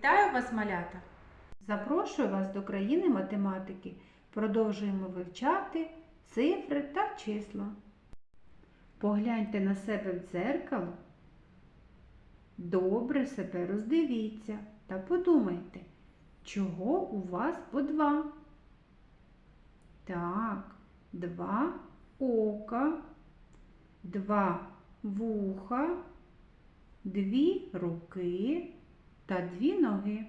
Вітаю вас, малята! Запрошую вас до країни математики. Продовжуємо вивчати цифри та числа. Погляньте на себе в дзеркало. Добре себе роздивіться та подумайте, чого у вас по два? Так, два ока, два вуха, дві руки та дві ноги.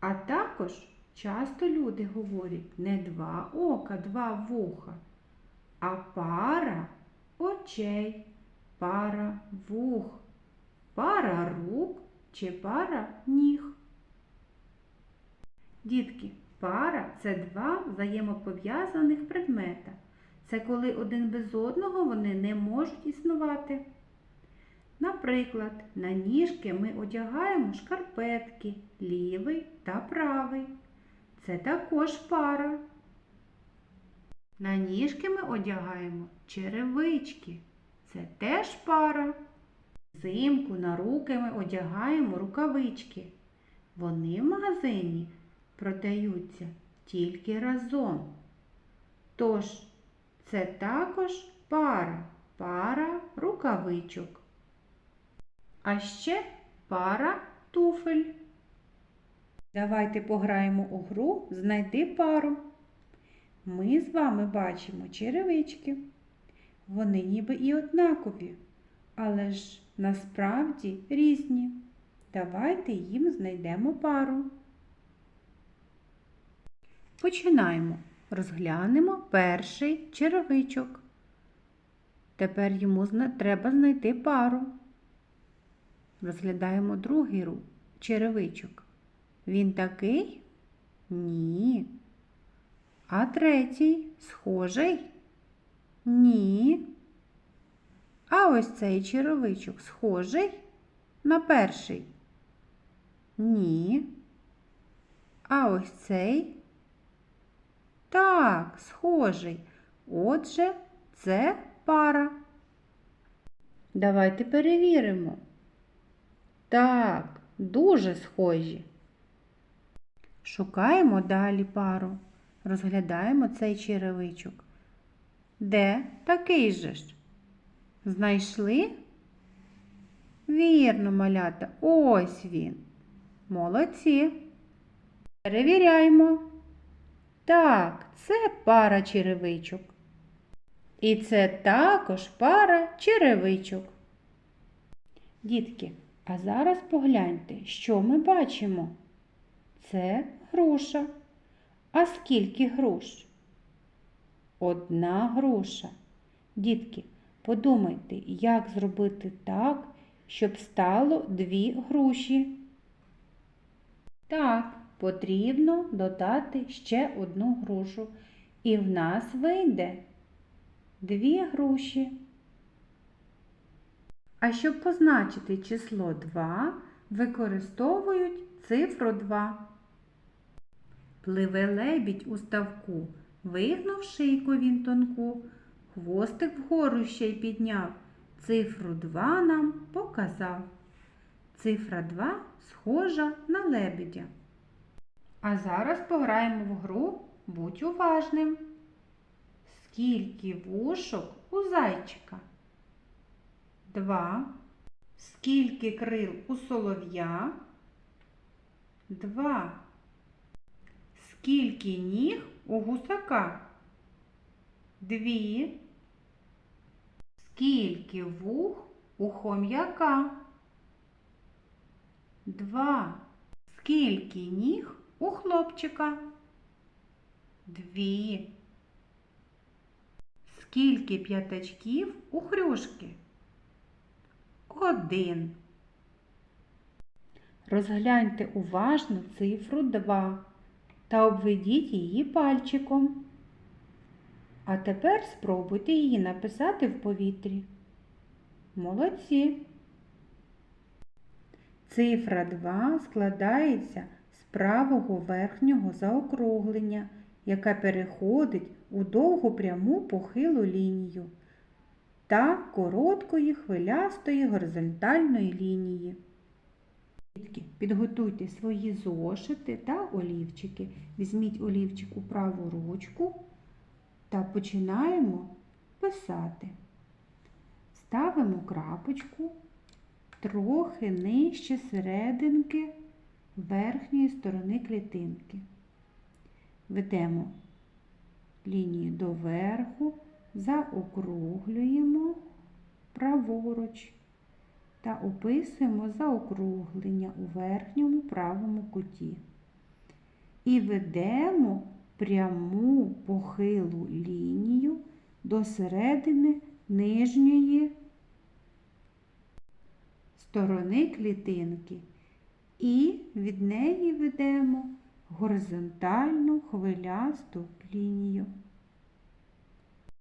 А також часто люди говорять не два ока, два вуха, а пара очей, пара вух, пара рук чи пара ніг. Дітки, пара це два взаємопов'язаних предмета. Це коли один без одного вони не можуть існувати. Наприклад, на ніжки ми одягаємо шкарпетки лівий та правий. Це також пара. На ніжки ми одягаємо черевички. Це теж пара. Взимку на руки ми одягаємо рукавички. Вони в магазині продаються тільки разом. Тож, це також пара, пара рукавичок. А ще пара туфель. Давайте пограємо у гру Знайди пару. Ми з вами бачимо черевички. Вони ніби і однакові, але ж насправді різні. Давайте їм знайдемо пару. Починаємо. Розглянемо перший черевичок. Тепер йому треба знайти пару. Розглядаємо другий ру- черевичок. Він такий? Ні. А третій схожий? Ні. А ось цей черевичок схожий на перший? Ні. А ось цей? Так, схожий. Отже, це пара. Давайте перевіримо. Так, дуже схожі. Шукаємо далі пару. Розглядаємо цей черевичок. Де такий же ж? Знайшли? Вірно, малята, ось він. Молодці. Перевіряємо. Так, це пара черевичок. І це також пара черевичок. Дітки, а зараз погляньте, що ми бачимо. Це груша. А скільки груш? Одна груша. Дітки, подумайте, як зробити так, щоб стало дві груші. Так, потрібно додати ще одну грушу. І в нас вийде дві груші. А щоб позначити число 2, використовують цифру 2. Пливе лебідь у ставку, вигнув шийку він тонку, хвостик вгору ще й підняв, цифру 2 нам показав. Цифра 2 схожа на лебедя. А зараз пограємо в гру Будь уважним. Скільки вушок у зайчика? Два. Скільки крил у солов'я? Два. Скільки ніг у гусака? Дві. Скільки вух у хом'яка? Два. Скільки ніг у хлопчика? Дві. Скільки п'ятачків у хрюшки? Один. Розгляньте уважно цифру 2 та обведіть її пальчиком. А тепер спробуйте її написати в повітрі. Молодці. Цифра 2 складається з правого верхнього заокруглення, яке переходить у довгу пряму похилу лінію та короткої хвилястої горизонтальної лінії. Підготуйте свої зошити та олівчики. Візьміть олівчик у праву ручку та починаємо писати. Ставимо крапочку трохи нижче серединки верхньої сторони клітинки. Ведемо лінію доверху, заокруглюємо праворуч та описуємо заокруглення у верхньому правому куті. І ведемо пряму похилу лінію до середини нижньої сторони клітинки. І від неї ведемо горизонтальну хвилясту лінію.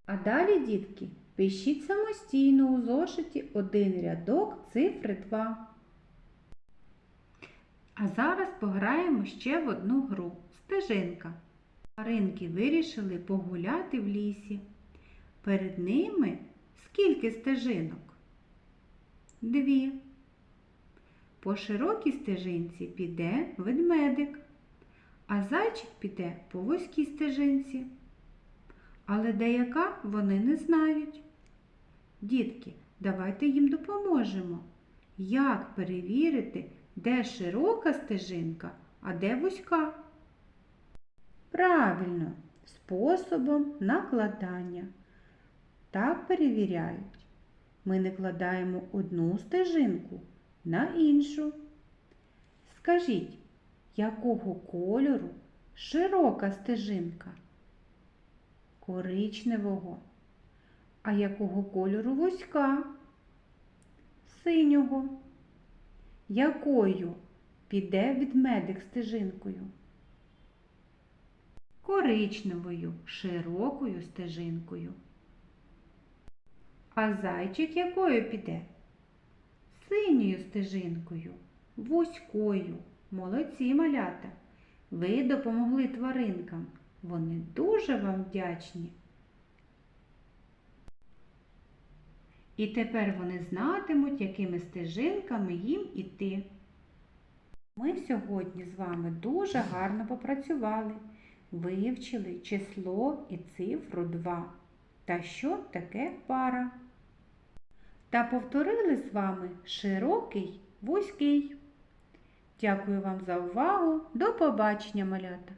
А далі, дітки, пишіть самостійно у зошиті один рядок цифри 2. А зараз пограємо ще в одну гру стежинка. Маринки вирішили погуляти в лісі. Перед ними скільки стежинок? Дві. По широкій стежинці піде ведмедик, а зайчик піде по вузькій стежинці. Але деяка вони не знають. Дітки, давайте їм допоможемо. Як перевірити, де широка стежинка, а де вузька? Правильно, способом накладання. Так перевіряють. Ми не кладаємо одну стежинку на іншу. Скажіть, якого кольору широка стежинка? Коричневого. А якого кольору вузька? Синього. Якою піде ведмедик стежинкою? Коричневою, широкою стежинкою. А зайчик якою піде? Синьою стежинкою, вузькою. Молодці малята. Ви допомогли тваринкам. Вони дуже вам вдячні. І тепер вони знатимуть, якими стежинками їм іти. Ми сьогодні з вами дуже гарно попрацювали, вивчили число і цифру 2 та що таке пара. Та повторили з вами широкий, вузький. Дякую вам за увагу. До побачення, малята!